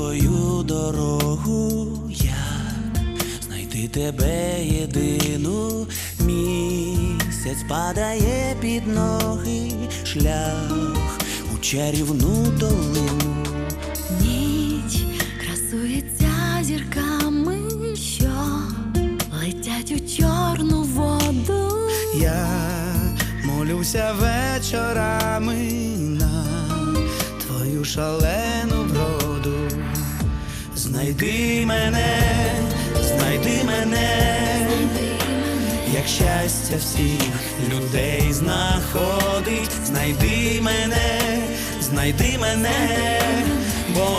Твою дорогу, я знайти тебе єдину місяць падає під ноги шлях у чарівну долину. Ніч красується зірками, що летять у чорну воду. Я молюся вечорами на твою шалену Знайди мене, знайди мене, як щастя всіх людей знаходить, знайди мене, знайди мене, бо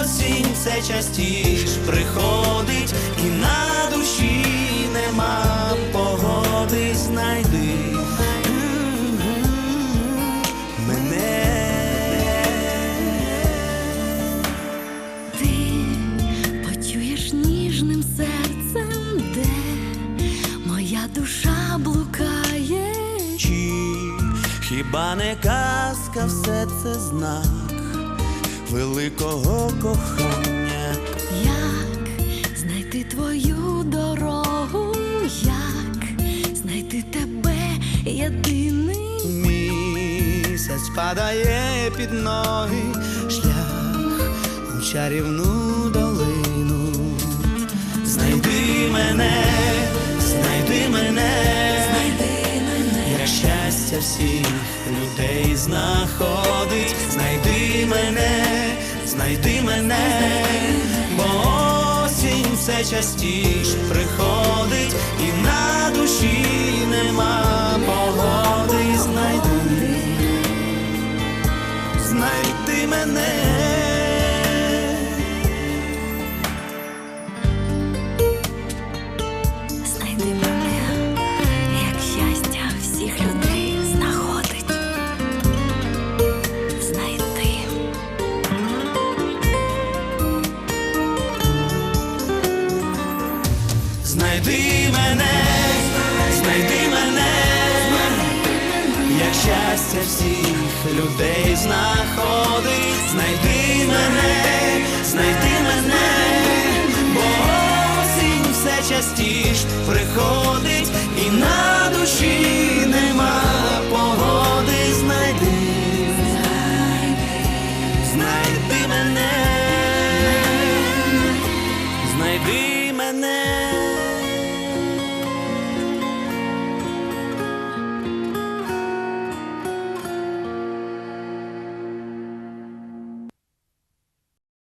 осінь все частіш приходить, і на душі нема погоди, знайди душа блукає. Чи хіба не казка все це знак великого кохання? Як знайти твою дорогу, як знайти тебе єдиний. Місяць падає під ноги, шлях у чарівну долину. Щастя всіх людей знаходить, знайди мене, знайди мене, бо осінь все частіш приходить, і на душі нема погоди, знайди, знайди мене. Знайди мене, знайди мене, як щастя всіх людей знаходить, знайди мене, знайди мене, бо осінь все частіш приходить, і на душі нема погоди, знайди, знайди мене, знайди мене.